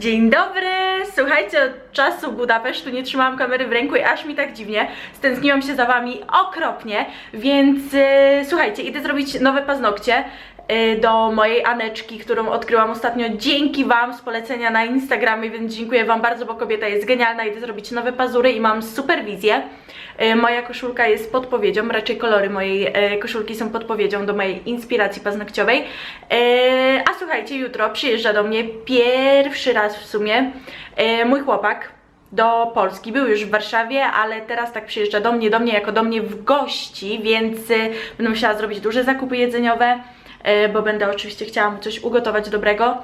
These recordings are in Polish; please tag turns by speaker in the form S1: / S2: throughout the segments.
S1: Dzień dobry! Słuchajcie, od czasu Budapesztu nie trzymałam kamery w ręku i aż mi tak dziwnie. Stęskniłam się za wami okropnie, więc e, słuchajcie, idę zrobić nowe paznokcie do mojej Aneczki, którą odkryłam ostatnio dzięki wam z polecenia na Instagramie, więc dziękuję wam bardzo, bo kobieta jest genialna. Idę zrobić nowe pazury i mam superwizję. E, Moja koszulka jest podpowiedzią, raczej kolory mojej e, koszulki są podpowiedzią do mojej inspiracji paznokciowej. A słuchajcie, jutro przyjeżdża do mnie pierwszy raz w sumie mój chłopak do Polski. Był już w Warszawie, ale teraz tak przyjeżdża do mnie, do mnie jako do mnie w gości, więc będę musiała zrobić duże zakupy jedzeniowe, bo będę oczywiście chciała mu coś ugotować dobrego.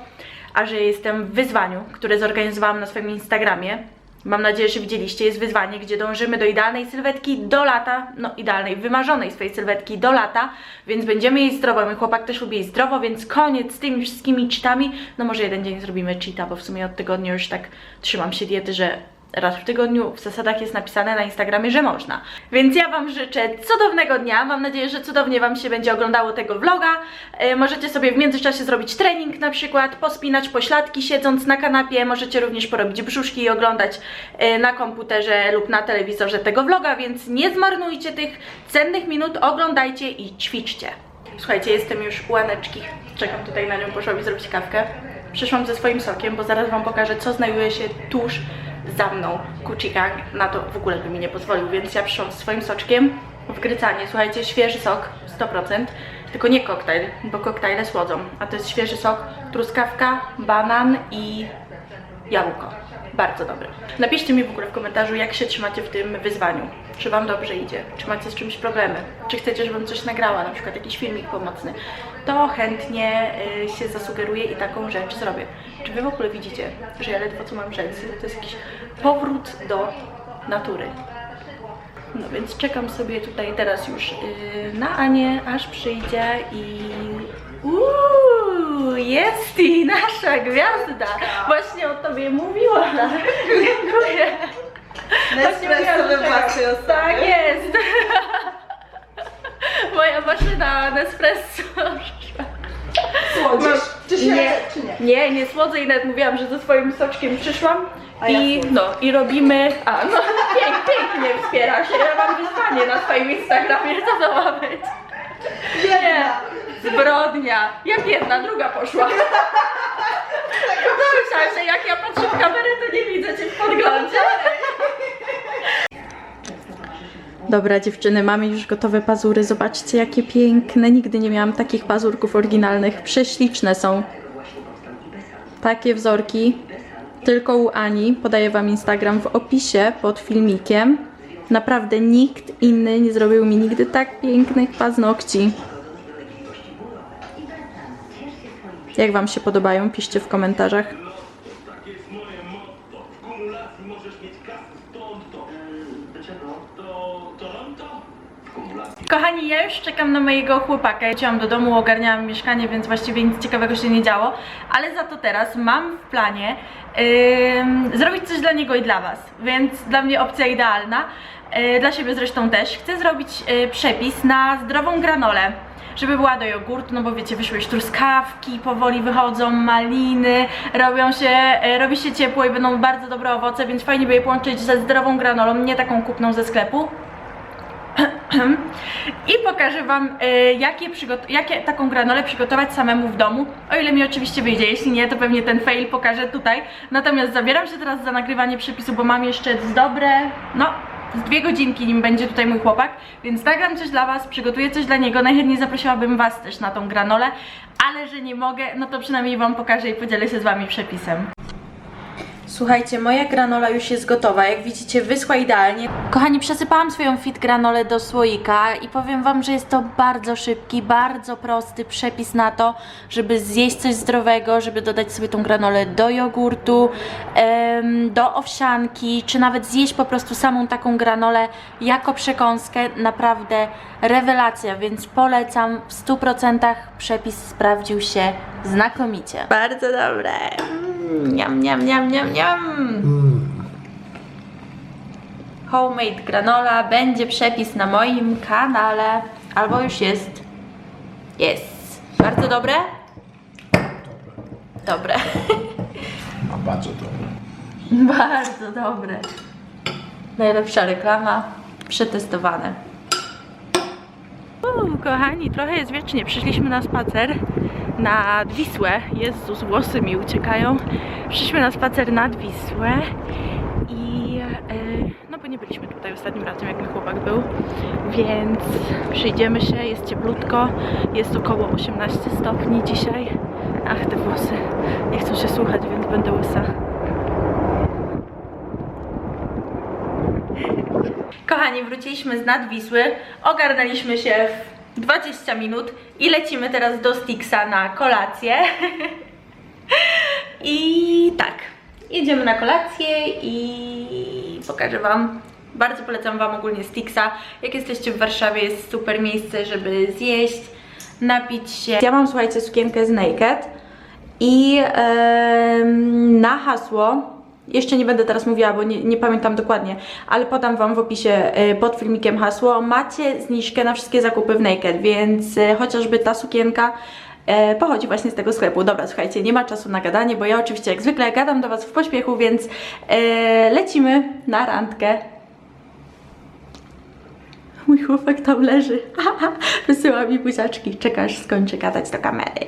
S1: A że jestem w wyzwaniu, które zorganizowałam na swoim Instagramie, Mam nadzieję, że widzieliście, jest wyzwanie, gdzie dążymy do idealnej sylwetki do lata, no idealnej, wymarzonej swojej sylwetki do lata, więc będziemy jeść zdrowo, mój chłopak też lubi jeść zdrowo, więc koniec z tymi wszystkimi cheatami, no może jeden dzień zrobimy cheata, bo w sumie od tygodnia już tak trzymam się diety, że raz w tygodniu w zasadach jest napisane na Instagramie, że można. Więc ja Wam życzę cudownego dnia. Mam nadzieję, że cudownie Wam się będzie oglądało tego vloga. E, możecie sobie w międzyczasie zrobić trening na przykład, pospinać pośladki siedząc na kanapie. Możecie również porobić brzuszki i oglądać e, na komputerze lub na telewizorze tego vloga, więc nie zmarnujcie tych cennych minut, oglądajcie i ćwiczcie. Słuchajcie, jestem już u Aneczki. Czekam tutaj na nią, poszła mi zrobić kawkę. Przyszłam ze swoim sokiem, bo zaraz Wam pokażę, co znajduje się tuż za mną. Kucika na to w ogóle by mi nie pozwolił, więc ja przyszłam swoim soczkiem w grycanie. Słuchajcie, świeży sok, 100%, tylko nie koktajl, bo koktajle słodzą, a to jest świeży sok, truskawka, banan i jabłko. Bardzo dobre. Napiszcie mi w ogóle w komentarzu, jak się trzymacie w tym wyzwaniu. Czy Wam dobrze idzie? Czy macie z czymś problemy? Czy chcecie, żebym coś nagrała, na przykład jakiś filmik pomocny? To chętnie y, się zasugeruję i taką rzecz zrobię. Czy Wy w ogóle widzicie, że ja ledwo co mam rzęsy? To jest jakiś powrót do natury. No więc czekam sobie tutaj teraz już yy, na Anię, aż przyjdzie i... Uuu, jest i nasza gwiazda! Właśnie o Tobie mówiłam. Dziękuję. Że czekam. Tak jest. Moja maszyna Nespresso.
S2: Się
S1: Nie,
S2: czy nie?
S1: nie, nie słodzę i nawet mówiłam, że ze swoim soczkiem przyszłam.
S2: A ja
S1: I
S2: słodzę.
S1: no, i robimy. A no pięk, pięknie wspiera się. Ja mam wyzwanie na swoim Instagramie, co to ma być? Nie, zbrodnia. Jak jedna, druga poszła. Myślałam, że jak ja patrzę w kamerę, to nie widzę cię w podglądzie. Dobra dziewczyny, mamy już gotowe pazury. Zobaczcie jakie piękne. Nigdy nie miałam takich pazurków oryginalnych. Prześliczne są. Takie wzorki. Tylko u Ani. Podaję Wam Instagram w opisie pod filmikiem. Naprawdę nikt inny nie zrobił mi nigdy tak pięknych paznokci. Jak Wam się podobają? Piszcie w komentarzach. Kochani, ja już czekam na mojego chłopaka. Jechałam do domu, ogarniałam mieszkanie, więc właściwie nic ciekawego się nie działo. Ale za to teraz mam w planie ym, zrobić coś dla niego i dla Was. Więc dla mnie opcja idealna. Yy, dla siebie zresztą też. Chcę zrobić yy, przepis na zdrową granolę. Żeby była do jogurtu, no bo wiecie, wyszły już truskawki, powoli wychodzą maliny, robią się, yy, robi się ciepło i będą bardzo dobre owoce, więc fajnie by je połączyć ze zdrową granolą, nie taką kupną ze sklepu. I pokażę Wam, y, jakie, jakie taką granolę przygotować samemu w domu. O ile mi oczywiście wyjdzie, jeśli nie, to pewnie ten fail pokażę tutaj. Natomiast zabieram się teraz za nagrywanie przepisu, bo mam jeszcze dobre, no, z dwie godzinki, nim będzie tutaj mój chłopak, więc nagram coś dla Was, przygotuję coś dla niego. Najchętniej zaprosiłabym Was też na tą granolę, ale że nie mogę, no to przynajmniej Wam pokażę i podzielę się z Wami przepisem. Słuchajcie, moja granola już jest gotowa. Jak widzicie, wyschła idealnie. Kochani, przesypałam swoją fit granolę do słoika i powiem Wam, że jest to bardzo szybki, bardzo prosty przepis na to, żeby zjeść coś zdrowego, żeby dodać sobie tą granolę do jogurtu, do owsianki, czy nawet zjeść po prostu samą taką granolę jako przekąskę. Naprawdę rewelacja, więc polecam w 100% przepis sprawdził się znakomicie. Bardzo dobre. Mm, Niam, niam, niam, niam, Homemade granola będzie przepis na moim kanale. Albo już jest. Jest. Bardzo dobre? Dobre.
S2: Bardzo dobre.
S1: Bardzo dobre. Najlepsza reklama. Przetestowane. Uuu, kochani, trochę jest wiecznie. Przyszliśmy na spacer nad Wisłę. Jezus, włosy mi uciekają. Przyszliśmy na spacer nad Wisłę i e, no bo nie byliśmy tutaj ostatnim razem, jak mój chłopak był, więc przyjdziemy się, jest cieplutko, jest około 18 stopni dzisiaj. Ach, te włosy nie chcą się słuchać, więc będę łysa. Kochani, wróciliśmy z Nadwisły, ogarnęliśmy się w 20 minut i lecimy teraz do Stixa na kolację. I tak, jedziemy na kolację i pokażę Wam. Bardzo polecam Wam ogólnie Stixa. Jak jesteście w Warszawie, jest super miejsce, żeby zjeść, napić się. Ja mam, słuchajcie, sukienkę z Naked i em, na hasło jeszcze nie będę teraz mówiła, bo nie, nie pamiętam dokładnie, ale podam Wam w opisie e, pod filmikiem hasło. Macie zniżkę na wszystkie zakupy w Naked, więc e, chociażby ta sukienka e, pochodzi właśnie z tego sklepu. Dobra, słuchajcie, nie ma czasu na gadanie, bo ja oczywiście jak zwykle gadam do Was w pośpiechu, więc lecimy na randkę. Mój chłopak tam leży. Wysyła mi buziaczki. Czekasz, skończę gadać do kamery.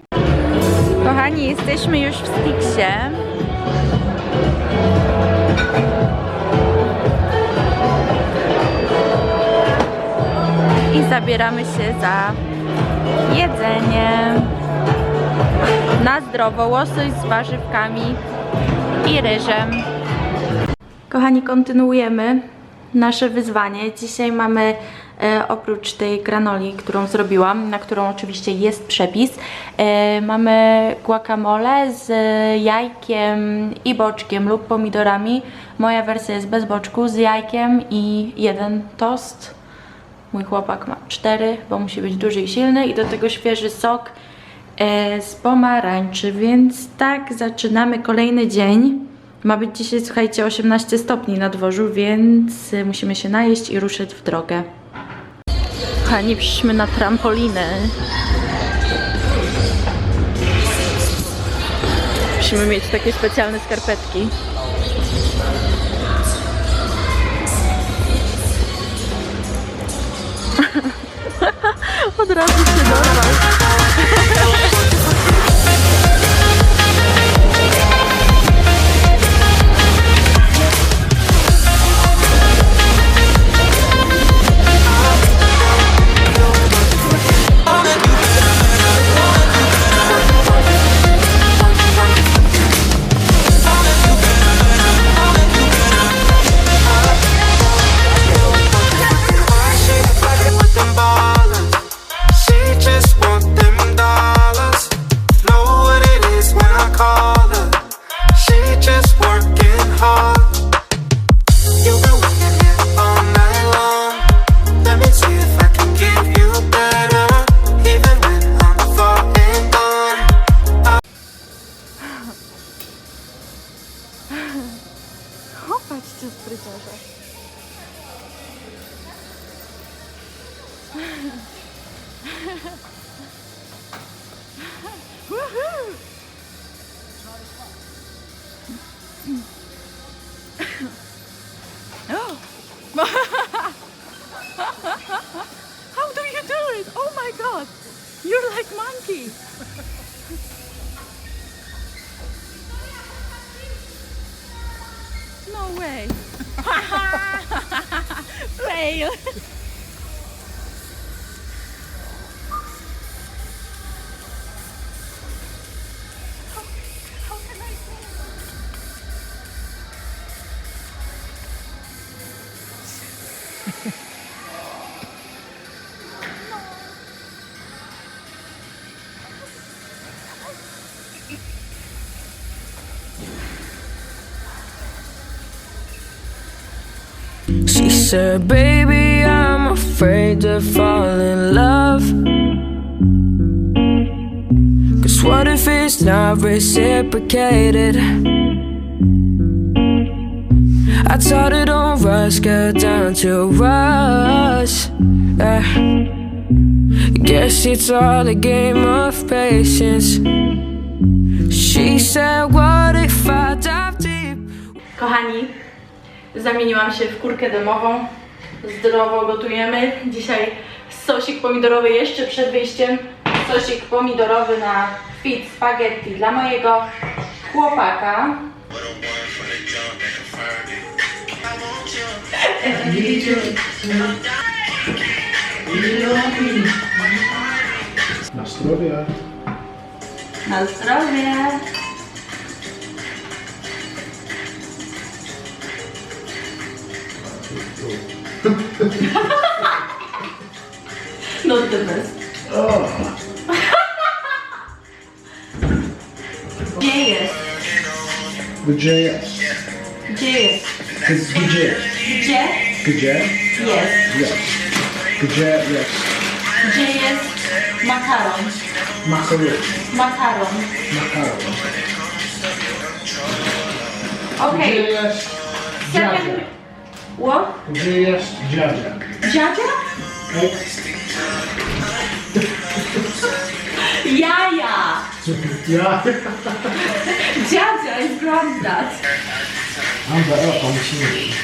S1: Kochani, jesteśmy już w Stixie. I zabieramy się za jedzenie. Na zdrowo, łosoś z warzywkami i ryżem. Kochani, kontynuujemy nasze wyzwanie. Dzisiaj mamy oprócz tej granoli, którą zrobiłam, na którą oczywiście jest przepis, e, mamy guacamole z jajkiem i boczkiem lub pomidorami. Moja wersja jest bez boczku, z jajkiem i jeden tost. Mój chłopak ma cztery, bo musi być duży i silny i do tego świeży sok e, z pomarańczy, więc tak zaczynamy kolejny dzień. Ma być dzisiaj, słuchajcie, 18 stopni na dworzu, więc musimy się najeść i ruszyć w drogę. Kochani, przyszliśmy na trampolinę. Musimy mieć takie specjalne skarpetki. Od razu się dorwał. Okay. Fail!
S3: Said, Baby, I'm afraid to fall in love. Cause what if it's not reciprocated? I told her, Don't rush, don't you rush. Yeah. Guess it's all a game of patience. She She said, What if I dive deep?
S1: Kochani, zamieniłam się w kurkę domową. Zdrowo gotujemy. Dzisiaj sosik pomidorowy jeszcze przed wyjściem. Sosik pomidorowy na fit spaghetti dla mojego chłopaka.
S2: Na zdrowie.
S1: Na zdrowie. Not the best. Gdzie jest?
S2: Gdzie jest?
S1: Gdzie jest?
S2: Gdzie?
S1: Gdzie
S2: Gdzie?
S1: jest?
S2: Jest. Gdzie jest?
S1: Gdzie jest makaron?
S2: Makaron.
S1: Makaron.
S2: Makaron.
S1: Okej.
S2: Gdzie jest
S1: Seven... What?
S2: Gdzie jest dziadzia?
S1: Dziadzia? Jaja!
S2: Ja.
S1: Dziadzia is granddad.
S2: Mam da o, pan się nie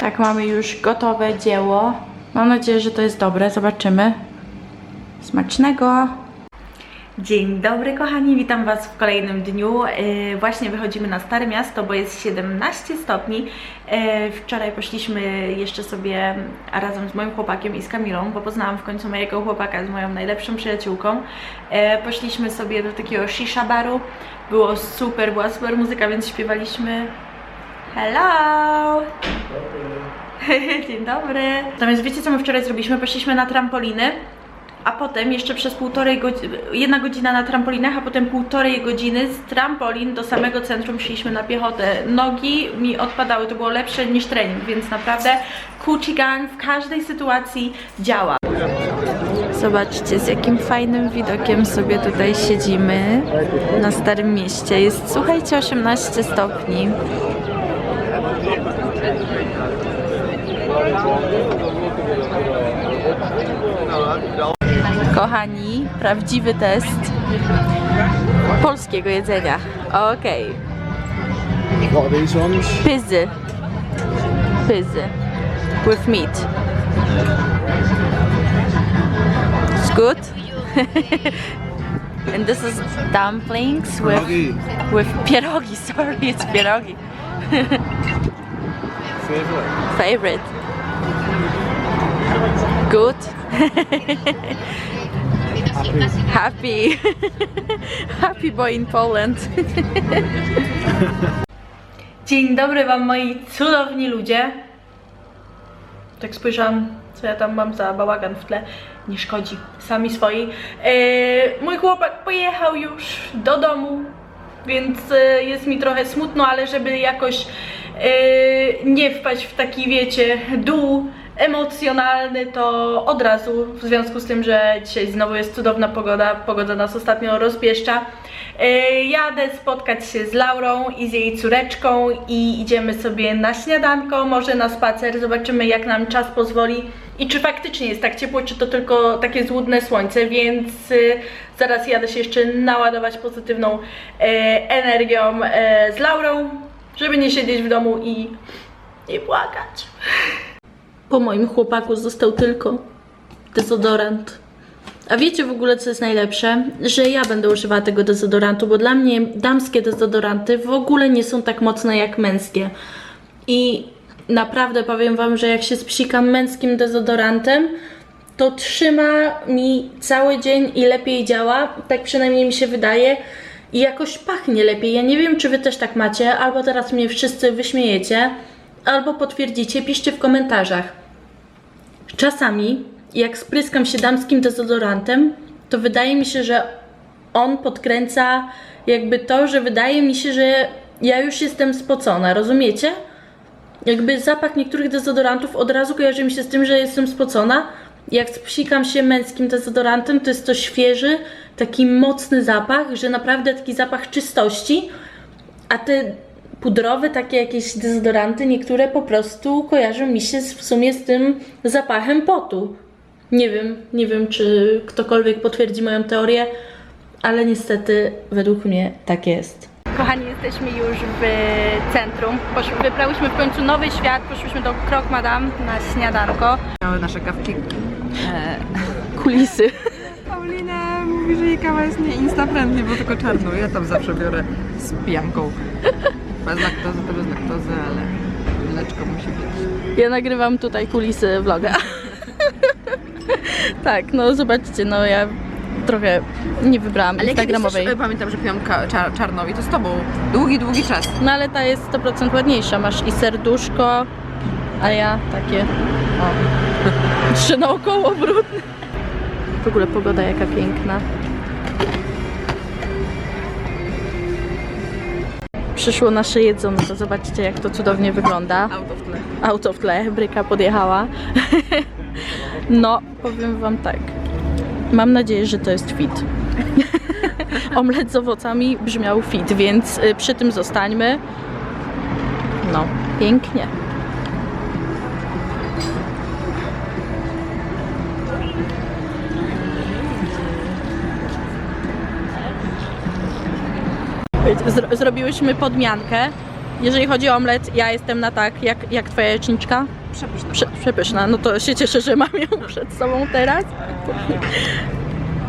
S1: Tak, mamy już gotowe dzieło. Mam nadzieję, że to jest dobre. Zobaczymy. Smacznego! Dzień dobry kochani, witam Was w kolejnym dniu. Yy, właśnie wychodzimy na Stare Miasto, bo jest 17 stopni. Yy, wczoraj poszliśmy jeszcze sobie razem z moim chłopakiem i z Kamilą, bo poznałam w końcu mojego chłopaka z moją najlepszą przyjaciółką. Yy, poszliśmy sobie do takiego shisha baru. Było super, była super muzyka, więc śpiewaliśmy Hello! Dzień dobry. Natomiast wiecie co my wczoraj zrobiliśmy? Poszliśmy na trampoliny, a potem jeszcze przez półtorej godziny, jedna godzina na trampolinach, a potem półtorej godziny z trampolin do samego centrum szliśmy na piechotę. Nogi mi odpadały, to było lepsze niż trening, więc naprawdę Gucci Gang w każdej sytuacji działa. Zobaczcie, z jakim fajnym widokiem sobie tutaj siedzimy na Starym Mieście. Jest, słuchajcie, 18 stopni. Kochani, prawdziwy test polskiego jedzenia. Okej.
S2: Ones?
S1: Pyzy. Pyzy. With meat. It's good. And this is dumplings with with pierogi. Sorry, it's pierogi.
S2: Favorite.
S1: Favorite. Good. Happy. Happy boy in Poland. Dzień dobry Wam moi cudowni ludzie. Tak spojrzałam, co ja tam mam za bałagan w tle. Nie szkodzi, sami swoi. Eee, mój chłopak pojechał już do domu, więc e, jest mi trochę smutno, ale żeby jakoś e, nie wpaść w taki, wiecie, dół emocjonalny, to od razu, w związku z tym, że dzisiaj znowu jest cudowna pogoda, pogoda nas ostatnio rozpieszcza, e, jadę spotkać się z Laurą i z jej córeczką i idziemy sobie na śniadanko, może na spacer, zobaczymy jak nam czas pozwoli i czy faktycznie jest tak ciepło, czy to tylko takie złudne słońce, więc y, zaraz jadę się jeszcze naładować pozytywną e, energią e, z Laurą, żeby nie siedzieć w domu i nie płakać. Po moim chłopaku został tylko dezodorant. A wiecie w ogóle co jest najlepsze? Że ja będę używała tego dezodorantu, bo dla mnie damskie dezodoranty w ogóle nie są tak mocne jak męskie. I naprawdę powiem wam, że jak się spsikam męskim dezodorantem, to trzyma mi cały dzień i lepiej działa, tak przynajmniej mi się wydaje. I jakoś pachnie lepiej. Ja nie wiem, czy wy też tak macie, albo teraz mnie wszyscy wyśmiejecie, albo potwierdzicie, piszcie w komentarzach. Czasami, jak spryskam się damskim dezodorantem, to wydaje mi się, że on podkręca jakby to, że wydaje mi się, że ja już jestem spocona, rozumiecie? Jakby zapach niektórych dezodorantów od razu kojarzy mi się z tym, że jestem spocona. Jak spsikam się męskim dezodorantem, to jest to świeży, taki mocny zapach, że naprawdę taki zapach czystości. A te pudrowe, takie jakieś dezodoranty, niektóre po prostu kojarzą mi się z, w sumie z tym zapachem potu. Nie wiem, nie wiem, czy ktokolwiek potwierdzi moją teorię, ale niestety według mnie tak jest. Kochani, jesteśmy już w centrum. Posz- wybrałyśmy w końcu nowy świat, poszłyśmy do Krok Madame na śniadanko.
S4: Miały nasze kawki.
S1: Kulisy.
S4: Paulina mówi, że jej kawa jest nie insta-friendly, bo tylko czarną. Ja tam zawsze biorę z pijanką. Bez laktozy to bez laktozy, ale mleczko musi być.
S1: Ja nagrywam tutaj kulisy vloga. tak, no zobaczcie, no ja trochę nie wybrałam
S4: Ale
S1: instagramowej.
S4: Też, e, pamiętam, że piłam czar- czarną i to z tobą. Długi, długi czas.
S1: No ale ta jest 100% ładniejsza. Masz i serduszko, a ja takie. O. Trzy naokoło brudne. W ogóle pogoda jaka piękna. Przyszło nasze jedzonko. Zobaczcie jak to cudownie wygląda.
S4: Auto w tle.
S1: Auto w tle, bryka podjechała. No, powiem wam tak. Mam nadzieję, że to jest fit. Omlet z owocami brzmiał fit, więc y, przy tym zostańmy. No, pięknie. Zro- zrobiłyśmy podmiankę. Jeżeli chodzi o omlet, ja jestem na tak, jak, jak twoja jeczniczka.
S4: Przepyszne.
S1: Prze przepyszna, no to się cieszę, że mam ją przed sobą teraz.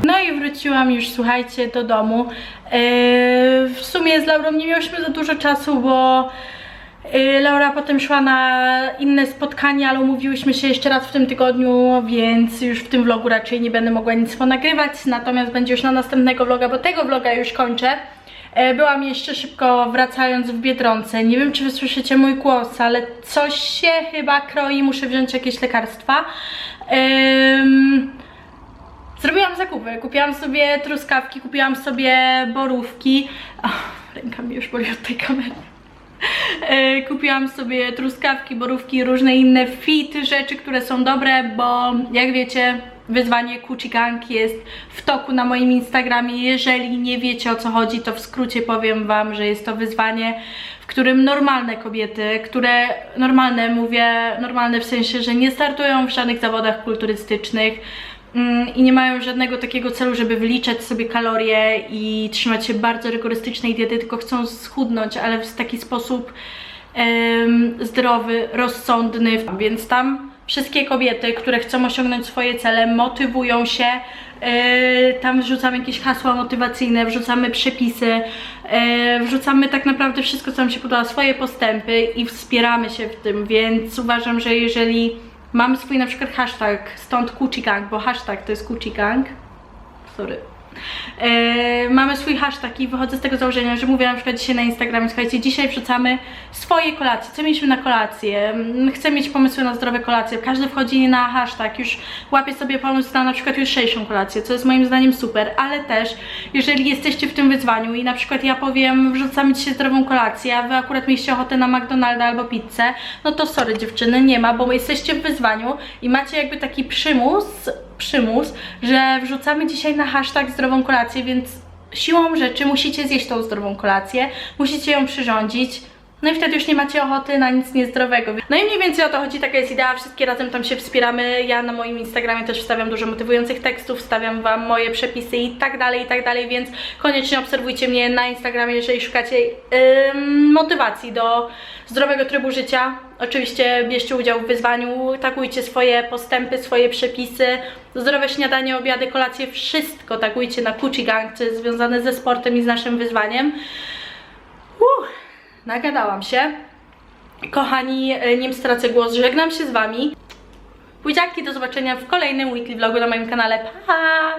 S1: No i wróciłam już, słuchajcie, do domu. Yy, w sumie z Laurą nie miałyśmy za dużo czasu, bo yy, Laura potem szła na inne spotkanie, ale umówiłyśmy się jeszcze raz w tym tygodniu, więc już w tym vlogu raczej nie będę mogła nic ponagrywać, natomiast będzie już na następnego vloga, bo tego vloga już kończę. E, Byłam jeszcze szybko wracając w Biedronce. Nie wiem, czy wy słyszycie mój głos, ale coś się chyba kroi. Muszę wziąć jakieś lekarstwa. Zrobiłam zakupy. Kupiłam sobie truskawki, kupiłam sobie borówki. Ach, ręka mi już boli od tej kamery. E, Kupiłam sobie truskawki, borówki, różne inne fit rzeczy, które są dobre, bo jak wiecie, wyzwanie Kuchi Gang jest w toku na moim Instagramie. Jeżeli nie wiecie o co chodzi, to w skrócie powiem Wam, że jest to wyzwanie, w którym normalne kobiety, które normalne mówię, normalne w sensie, że nie startują w żadnych zawodach kulturystycznych, Mm, i nie mają żadnego takiego celu, żeby wyliczać sobie kalorie i trzymać się bardzo rygorystycznej diety, tylko chcą schudnąć, ale w taki sposób zdrowy, rozsądny. Więc tam wszystkie kobiety, które chcą osiągnąć swoje cele, motywują się. e, Tam wrzucamy jakieś hasła motywacyjne, wrzucamy przepisy, e, wrzucamy tak naprawdę wszystko, co nam się podoba, swoje postępy i wspieramy się w tym, więc uważam, że jeżeli Mamy swój na przykład hashtag, stąd Kuchi Gang, bo hashtag to jest Kuchi Gang. Sorry. E, mamy swój hashtag i wychodzę z tego założenia, że mówię na przykład dzisiaj na Instagramie, słuchajcie, dzisiaj wrzucamy swoje kolacje, co mieliśmy na kolację, Mm, chcę mieć pomysły na zdrowe kolacje, każdy wchodzi na hashtag, już łapie sobie pomysł na na przykład jutrzejszą kolację, co jest moim zdaniem super, ale też, jeżeli jesteście w tym wyzwaniu i na przykład ja powiem, wrzucamy dzisiaj zdrową kolację, a wy akurat mieliście ochotę na McDonalda albo pizzę, no to sorry dziewczyny, nie ma, bo jesteście w wyzwaniu i macie jakby taki przymus, przymus, że wrzucamy dzisiaj na hashtag zdrową kolację, więc siłą rzeczy musicie zjeść tą zdrową kolację, musicie ją przyrządzić. No i wtedy już nie macie ochoty na nic niezdrowego. No i mniej więcej o to chodzi, taka jest idea, wszystkie razem tam się wspieramy. Ja na moim Instagramie też wstawiam dużo motywujących tekstów, wstawiam Wam moje przepisy i tak dalej, i tak dalej, więc koniecznie obserwujcie mnie na Instagramie, jeżeli szukacie ym, motywacji do zdrowego trybu życia. Oczywiście bierzcie udział w wyzwaniu, tagujcie swoje postępy, swoje przepisy, zdrowe śniadanie, obiady, kolacje, wszystko tagujcie na Kuchi Gang, co jest związane ze sportem i z naszym wyzwaniem. Uff, nagadałam się. Kochani, e, nim stracę głos, żegnam się z Wami. Buziaki, do zobaczenia w kolejnym weekly vlogu na moim kanale. Pa!